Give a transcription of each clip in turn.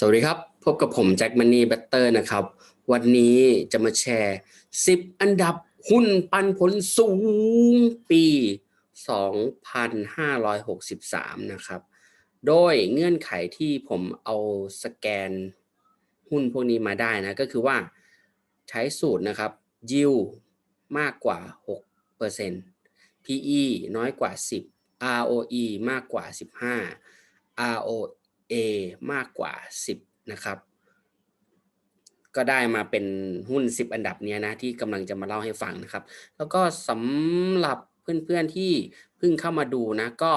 สวัสดีครับ พบกับผมแจ็คมันนี่แบตเตอร์นะครับ วันนี้จะมาแชร์ 10 อันดับหุ้นปันผลสูงปี 2563 นะครับ โดยเงื่อนไขที่ผมเอาสแกนหุ้นพวกนี้มาได้นะ ก็คือว่าใช้สูตรนะครับยิวมากกว่า 6% PE น้อยกว่า 10 ROE มากกว่า 15 A มากกว่า 10 นะครับ ก็ได้มาเป็นหุ้น 10 อันดับเนี้ยนะที่กำลังจะมาเล่าให้ฟังนะครับ แล้วก็สำหรับเพื่อนๆที่เพิ่งเข้ามาดูนะก็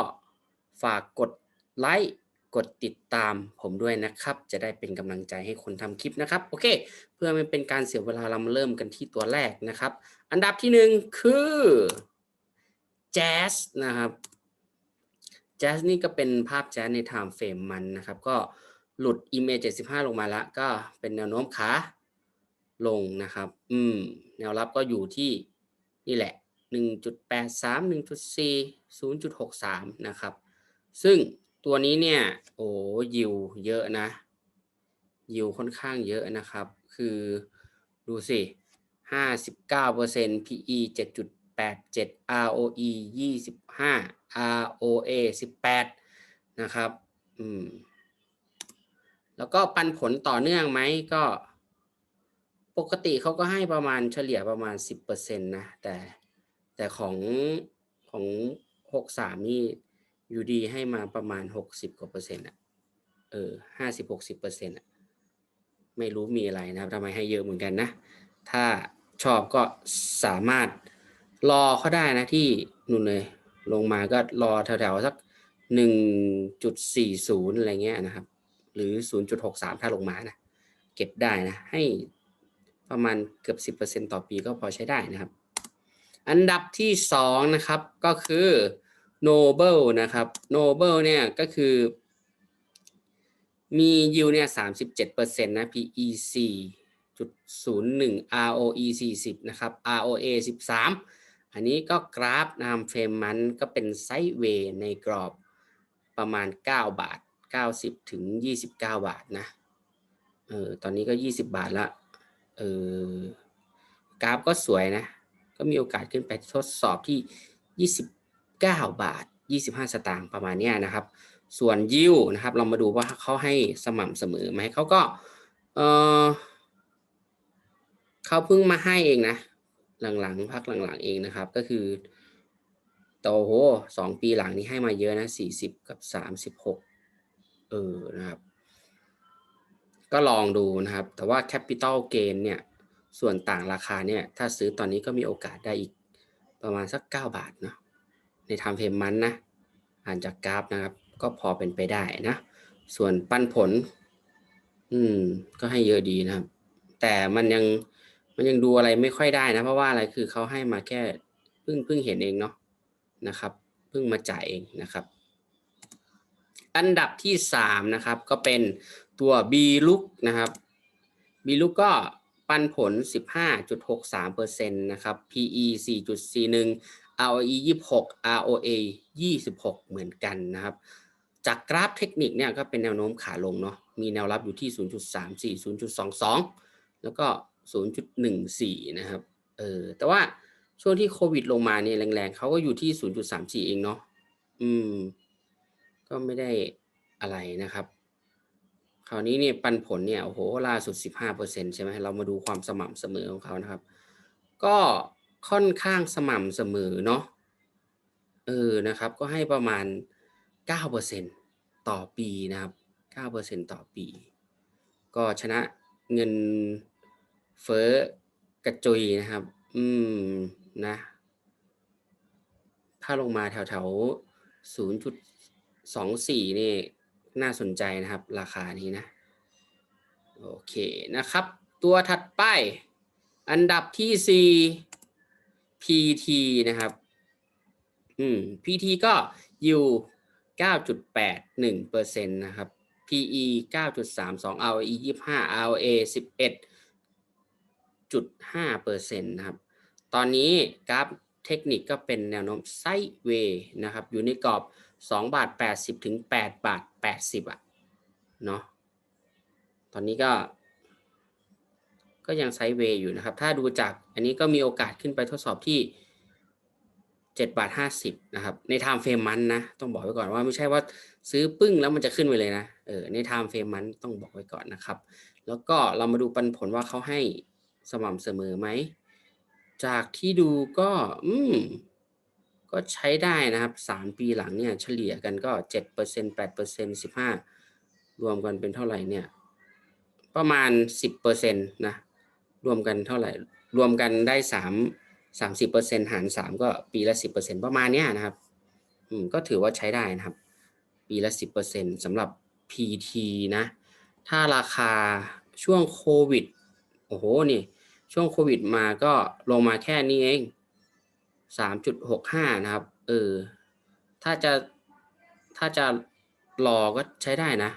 ฝากกดไลค์กดติดตามผมด้วยนะครับ จะได้เป็นกำลังใจให้คนทำคลิปนะครับ โอเค เพื่อไม่เป็นการเสียเวลาเรามาเริ่มกันที่ตัวแรกนะครับ อันดับที่หนึ่งคือแจ๊สนะครับ แจ๊สนี่ก็เป็นภาพแจ๊สในไทม์เฟรมมันนะครับ ก็หลุด EMA 75 ลงมาแล้ว ก็เป็นแนวโน้มขาลงนะครับ อืม แนวรับก็อยู่ที่นี่แหละ 1.83 1.4 0.63 นะครับ ซึ่งตัวนี้เนี่ย โอ้ยิวเยอะนะ ยิวค่อนข้างเยอะนะครับ คือดูสิ 59% PE 7.87 ROE 25 ROA 18 นะครับอืมแล้วก็ปันผลต่อเนื่องไหมก็ ปกติเขาก็ให้ประมาณเฉลี่ยประมาณ 10%นะแต่แต่ของของ63นี่อยู่ดีให้มาประมาณ 60กว่าเปอร์เซ็นต์อะเออ50 60เปอร์เซ็นต์อะไม่รู้มีอะไรนะครับทำไมให้เยอะเหมือนกันนะ ถ้าชอบก็สามารถ รอเขาได้นะที่นู่นเลยลงมาก็รอแถวๆสัก1.40อะไรเงี้ยนะครับ หรือ0.63ถ้าลงมานะเก็บได้นะ ให้ประมาณเกือบ10%ต่อปีก็พอใช้ได้นะครับ อันดับที่2นะครับก็คือ Noble นะครับ Noble เนี่ยก็คือมียิวเนี่ย37%นะ PE 4.01 ROE 40นะครับ ROA 13 อันนี้ก็กราฟนะครับเฟรมมันก็เป็นไซด์เวย์ในกรอบประมาณ 9 บาท 90 ถึง 29 บาทนะเออตอนนี้ก็ 20 บาทละเออกราฟก็สวยนะ ก็มีโอกาสขึ้นไปทดสอบที่ 29 บาท 25 สตางค์ประมาณนี้นะครับ ส่วนยิวนะครับ เรามาดูว่าเขาให้สม่ำเสมอไหมเขาก็เออเขาเพิ่งมาให้เองนะ หลังๆพักหลังๆเองนะครับ ก็คือโตโหสองปีหลังนี้ให้มาเยอะนะ40กับ36เออนะครับ ก็ลองดูนะครับ แต่ว่า Capital Gain เนี่ย ส่วนต่างราคาเนี่ย ถ้าซื้อตอนนี้ก็มีโอกาสได้อีกประมาณสัก 9 บาทเนาะในทม์เฟรมมันนะ อ่านจากกราฟนะครับ ก็พอเป็นไปได้นะ ส่วนปันผล อืม ก็ให้เยอะดีนะครับ แต่มันยัง มันยังดูอะไรไม่ค่อยได้นะ เพราะว่าอะไรคือเขาให้มาแค่เพิ่งเพิ่งเห็นเองเนาะนะครับเพิ่งมาจ่ายเองนะครับ อันดับที่สามนะครับก็เป็นตัว B look นะครับ B look ก็ปันผล 15.63%นะครับ PE 4.41 ROE 26 ROA 26 เหมือนกันนะครับ จากกราฟเทคนิคเนี่ยก็เป็นแนวโน้มขาลงเนาะมีแนวรับอยู่ที่ 0.34 0.22 แล้วก็ 0.14 นะครับ เออ แต่ว่าช่วงที่โควิดลงมาเนี่ยแรงๆ เขาก็อยู่ที่ 0.34 เองเนาะ อืม ก็ไม่ได้อะไรนะครับ คราวนี้เนี่ยปันผลเนี่ย โอ้โห ล่าสุด 15%ใช่ไหม เรามาดูความสม่ำเสมอของเขานะครับ ก็ค่อนข้างสม่ำเสมอเนาะ เออ นะครับ ก็ให้ประมาณ 9%ต่อปีนะครับ 9%ต่อปี ก็ชนะเงิน เฟ้อกระจุยนะครับ อืมนะ ถ้าลงมาแถวแถว0.24นี่น่าสนใจนะครับ ราคานี้นะ โอเคนะครับ ตัวถัดไป อันดับที่4 PT นะครับ อืม PT ก็อยู่9.81%นะครับ PE 9.32 ROE 25 ROA 11.5%นะครับ ตอนนี้กราฟเทคนิคก็เป็นแนวโน้มไซด์เวย์นะครับ อยู่ในกรอบ 2 บาท 80 ถึง 8 บาท 80 อะ เนาะ ตอนนี้ก็ ก็ยังไซด์เวย์อยู่นะครับ ถ้าดูจากอันนี้ก็มีโอกาสขึ้นไปทดสอบที่ 7 บาท 50 นะครับ ในไทม์เฟรมมันนะ ต้องบอกไว้ก่อนว่าไม่ใช่ว่าซื้อปึ้งแล้วมันจะขึ้นไปเลยนะ เออ ในไทม์เฟรมมันต้องบอกไว้ก่อนนะครับ แล้วก็เรามาดูปันผลว่าเขาให้ สม่ำเสมอไหม จากที่ดูก็ อืม ก็ใช้ได้นะครับสามปีหลังเนี่ย เฉลี่ยกันก็เจ็ดเปอร์เซ็นแปดเปอร์เซ็นสิบห้ารวมกันเป็นเท่าไหร่เนี่ย ประมาณสิบเปอร์เซ็นตนะ รวมกันเท่าไหร่ รวมกันได้สามสามสิบเปอร์เซ็นหารสามก็ปีละสิบเปอร์เซ็นประมาณเนี้ยนะครับ อืม ก็ถือว่าใช้ได้นะครับ ปีละสิบเปอร์เซ็นสำหรับ PT นะ ถ้าราคาช่วงโควิด โอ้โหนี่ช่วงโควิดมาก็ลงมาแค่นี้เองสามจุดหกห้านะครับ เออ ถ้าจะถ้าจะรอก็ใช้ได้นะ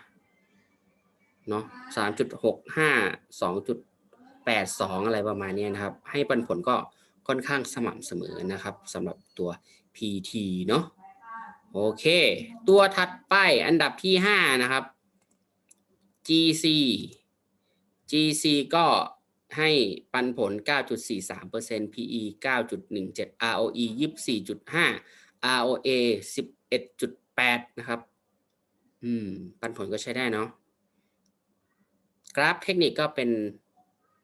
เนาะสามจุดหกห้าสองจุดแปดสองอะไรประมาณนี้นะครับ ให้ปันผลก็ค่อนข้างสม่ำเสมอนะครับสำหรับตัว PT เนาะโอเค ตัวถัดไปอันดับที่ห้านะครับ GC GC ก็ ให้ปันผล 9.43% PE 9.17 ROE 24.5 ROA 11.8 นะครับ อืม ปันผลก็ใช้ได้เนาะ กราฟเทคนิคก็เป็น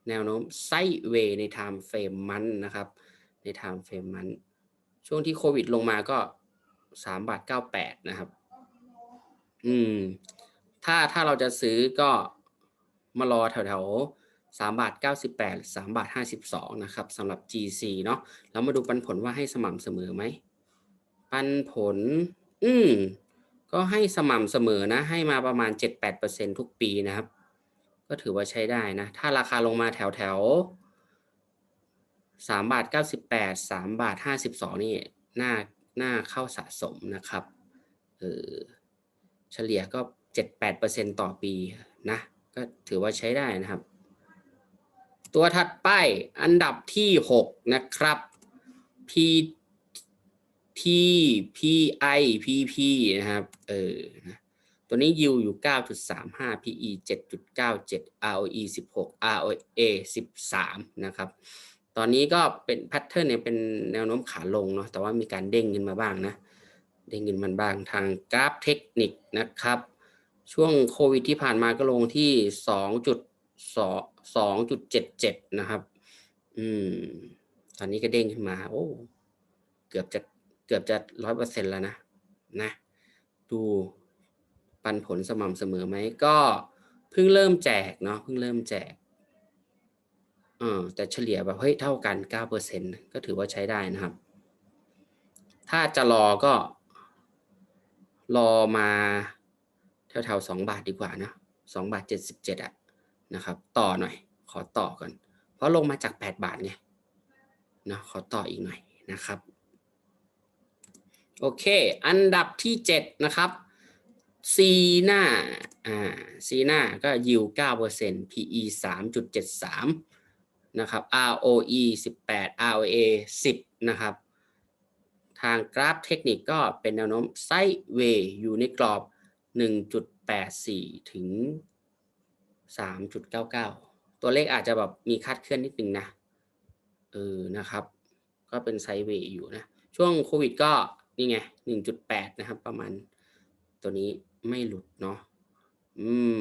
แนวโน้มไซเวย์ใน time frame มันนะครับ ใน time frame มัน ช่วงที่โควิดลงมาก็ 3 บาท 98 นะครับ อืม ถ้าถ้าเราจะซื้อก็มารอแถวๆ สามบาทเก้าสิบแปดสามบาทห้าสิบสองนะครับสำหรับ GC เนาะแล้วมาดูปันผลว่าให้สม่ำเสมอไหม ปันผล อืมก็ให้สม่ำเสมอนะ ให้มาประมาณ 7-8%ทุกปีนะครับ ก็ถือว่าใช้ได้นะ ถ้าราคาลงมาแถวแถวสามบาทเก้าสิบแปดสามบาทห้าสิบสองนี่น่าน่าเข้าสะสมนะครับเออเฉลี่ยก็เจ็ดแปดเปอร์เซ็นต่อปีนะ ก็ถือว่าใช้ได้นะครับ ตัวถัดไปอันดับที่หกนะครับ P P P I P P นะครับ เออ ตัวนี้ยิวอยู่ 9.35 PE 7.97 ROE 16 ROA 13 นะครับ ตอนนี้ก็เป็นแพทเทิร์นเนี่ยเป็นแนวโน้มขาลงเนาะ แต่ว่ามีการเด้งขึ้นมาบ้างนะ เด้งขึ้นมาบ้างทางกราฟเทคนิคนะครับ ช่วงโควิดที่ผ่านมาก็ลงที่ 2.2 2.77นะครับ อืม ตอนนี้ก็เด้งขึ้นมา โอ้ เกือบจะเกือบจะร้อยเปอร์เซ็นแล้วนะ นะ ดูปันผลสม่ำเสมอไหม ก็เพิ่งเริ่มแจกเนาะ เพิ่งเริ่มแจกเออแต่เฉลี่ยแบบเฮ้ยเท่ากัน9%ก็ถือว่าใช้ได้นะครับ ถ้าจะรอก็ รอมาแถวๆสองบาทดีกว่านะสองบาทเจ็ดสิบเจ็ดอะ นะครับ ต่อหน่อย ขอต่อก่อน เพราะลงมาจากแปดบาทไงนะขอต่ออีกหน่อยนะครับ โอเค อันดับที่เจ็ดนะครับซีหน้าอ่าซีหน้าก็ยิวเก้าเปอร์เซ็นต์ PE สามจุดเจ็ดสามนะครับ ROE สิบแปด ROA สิบนะครับ ทางกราฟเทคนิคก็เป็นแนวโน้มไซด์เวย์อยู่ในกรอบ 1.84 ถึง 3.99ตัวเลขอาจจะแบบมีคาดเคลื่อนนิดนึงนะเออนะครับ ก็เป็นไซเวย์อยู่นะ ช่วงโควิดก็นี่ไง1.8นะครับ ประมาณตัวนี้ไม่หลุดเนาะอืม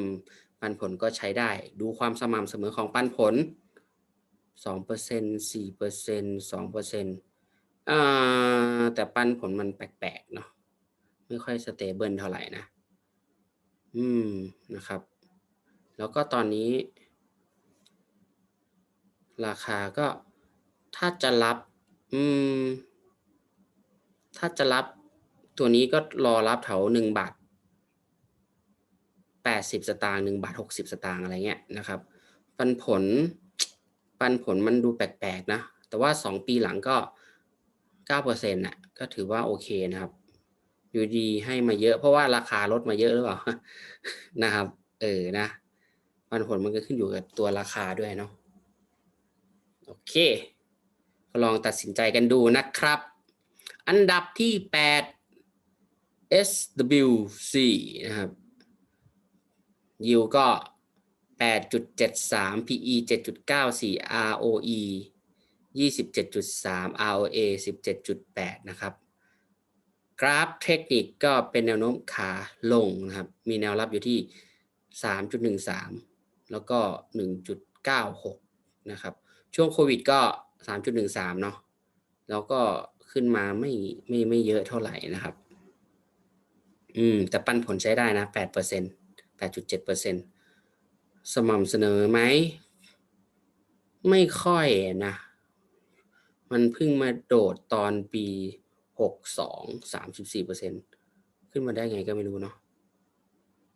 ปันผลก็ใช้ได้ ดูความสม่ำเสมอของปันผล2% 4% 2%อ่าแต่ปันผลมันแปลกๆเนาะไม่ค่อยสเตเบิลเท่าไหร่นะ อืมนะครับ แล้วก็ตอนนี้ ราคาก็ถ้าจะรับ อืม ถ้าจะรับตัวนี้ก็รอรับแถวหนึ่งบาทแปดสิบสตางค์หนึ่งบาทหกสิบสตางค์อะไรเงี้ยนะครับ ปันผล ปันผลมันดูแปลกๆนะ แต่ว่าสองปีหลังก็เก้าเปอร์เซ็นต์น่ะ ก็ถือว่าโอเคนะครับ อยู่ดีให้มาเยอะเพราะว่าราคาลดมาเยอะหรือเปล่า นะครับ เออนะ ปันผลมันก็ขึ้นอยู่กับตัวราคาด้วยเนาะโอเค ก็ลองตัดสินใจกันดูนะครับ อันดับที่ 8 SWC นะครับยิวก็ 8.73 PE 7.94 ROE 27.3 ROA 17.8 นะครับ กราฟเทคนิคก็เป็นแนวโน้มขาลงนะครับ มีแนวรับอยู่ที่ 3.13 แล้วก็ 1.96 นะครับ ช่วงโควิดก็ 3.13 เนาะแล้วก็ขึ้นมาไม่ไม่ไม่เยอะเท่าไหร่นะครับ อืม แต่ปันผลใช้ได้นะ 8% 8.7%สม่ำเสมอไหม ไม่ค่อยนะ มันเพิ่งมาโดดตอนปี 62 34%ขึ้นมาได้ไงก็ไม่รู้เนาะ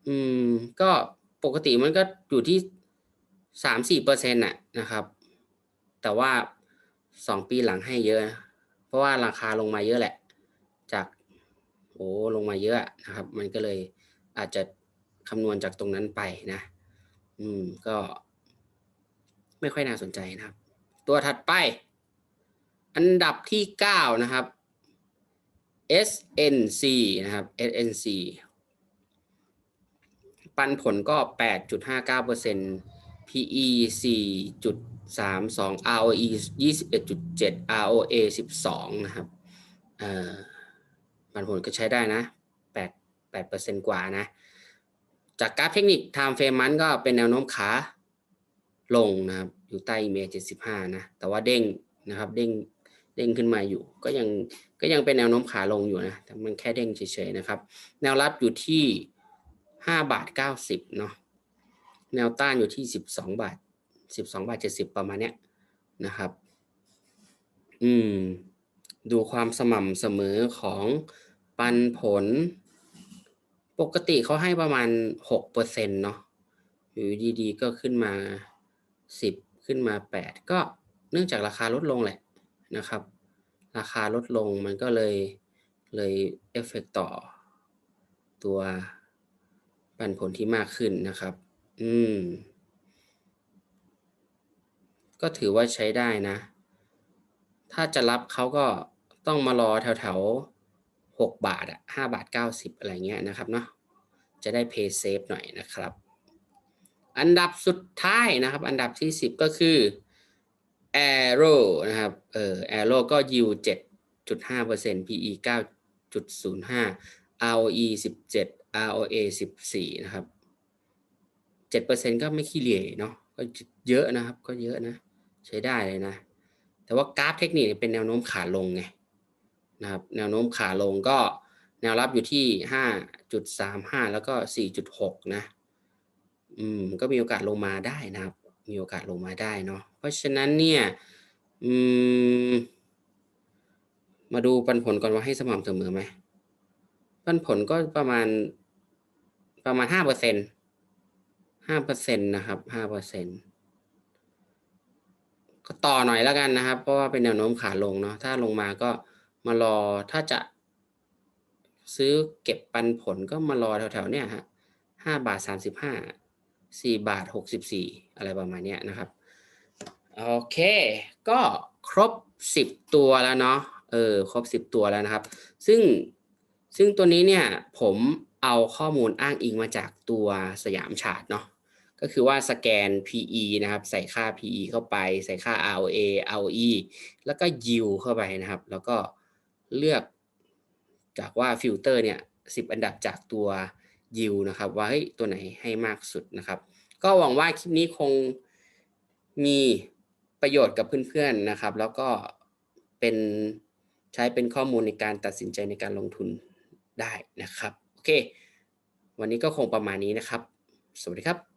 อืม ก็ ปกติมันก็อยู่ที่3-4%น่ะนะครับ แต่ว่า2ปีหลังให้เยอะ เพราะว่าราคาลงมาเยอะแหละ จากโอ้ลงมาเยอะนะครับ มันก็เลยอาจจะคำนวณจากตรงนั้นไปนะ อืมก็ ไม่ค่อยน่าสนใจนะครับ ตัวถัดไป อันดับที่9นะครับ SNC นะครับ SNC ปันผลก็ 8.59% PE 4.32 ROE 21.7 ROA 12 นะครับปันผลก็ใช้ได้นะ 8 8%กว่านะ จากกราฟเทคนิค Time Frame มันก็เป็นแนวโน้มขาลงนะครับ อยู่ใต้ EMA 75 นะ แต่ว่าเด้งนะครับ เด้งเด้งขึ้นมาอยู่ ก็ยังก็ยังเป็นแนวโน้มขาลงอยู่นะ แต่มันแค่เด้งเฉยๆนะครับ แนวรับอยู่ที่ 5บาท90เนาะแนวต้านอยู่ที่12บสองบาท12บสองบาท70ประมาณเนี้ยนะครับ อืม ดูความสม่ำเสมอของปันผล ปกติเขาให้ประมาณ6%เปอร์เซ็นเนาะอยู่ดีๆ ก็ขึ้นมา10ขึ้นมา8ก็เนื่องจากราคาลดลงแหละนะครับ ราคาลดลงมันก็เลยเลยเอฟเฟกต์ต่อตัว ปันผลที่มากขึ้นนะครับ อืม ก็ถือว่าใช้ได้นะ ถ้าจะรับเขาก็ต้องมารอแถวๆ6บาทอะ5บาท90อะไรเงี้ยนะครับเนาะ จะได้ Pay Safe หน่อยนะครับ อันดับสุดท้ายนะครับ อันดับที่10ก็คือ Arrow นะครับ เออ Arrow ก็ yield 7.5% PE 9.05 ROE 17 ROA 14 นะครับ 7%ก็ไม่ขี้เหร่เนาะ ก็เยอะนะครับ ก็เยอะนะ ใช้ได้เลยนะ แต่ว่ากราฟเทคนิคเป็นแนวโน้มขาลงไงนะครับ แนวโน้มขาลงก็แนวรับอยู่ที่ 5.35 แล้วก็ 4.6 นะ อืม ก็มีโอกาสลงมาได้นะครับ มีโอกาสลงมาได้เนาะ เพราะฉะนั้นเนี่ย อืม มาดูปันผลก่อนว่าให้สม่ำเสมอไหมปันผลก็ประมาณ ประมาณ5% 5%นห้าเปอร์เซ็นนะครับ5%ก็ต่อหน่อยแล้วกันนะครับ เพราะว่าเป็นแนวโน้มขาลงเนาะถ้าลงมาก็มารอถ้าจะ ซื้อเก็บปันผลก็มารอแถวๆเนี้ยฮะ5บาท35 4บห้าสี่บาท64อะไรประมาณเนี้ยนะครับ โอเค ก็ครบ10ตัวแล้วเนาะเออครบ10ตัวแล้วนะครับ ซึ่งซึ่งตัวนี้เนี่ยผม เอาข้อมูลอ้างอิงมาจากตัวสยามชาร์ตเนาะก็คือว่าสแกน PE นะครับ ใส่ค่า PE เข้าไป ใส่ค่า ROA ROE แล้วก็ yield เข้าไปนะครับ แล้วก็เลือกจากว่าฟิลเตอร์เนี่ย10อันดับจากตัว yield นะครับ ว่าเฮ้ยตัวไหนให้มากสุดนะครับ ก็หวังว่าคลิปนี้คงมีประโยชน์กับเพื่อนๆนะครับ แล้วก็เป็นใช้เป็นข้อมูลในการตัดสินใจในการลงทุนได้นะครับ เค วันนี้ก็คงประมาณนี้นะครับ สวัสดีครับ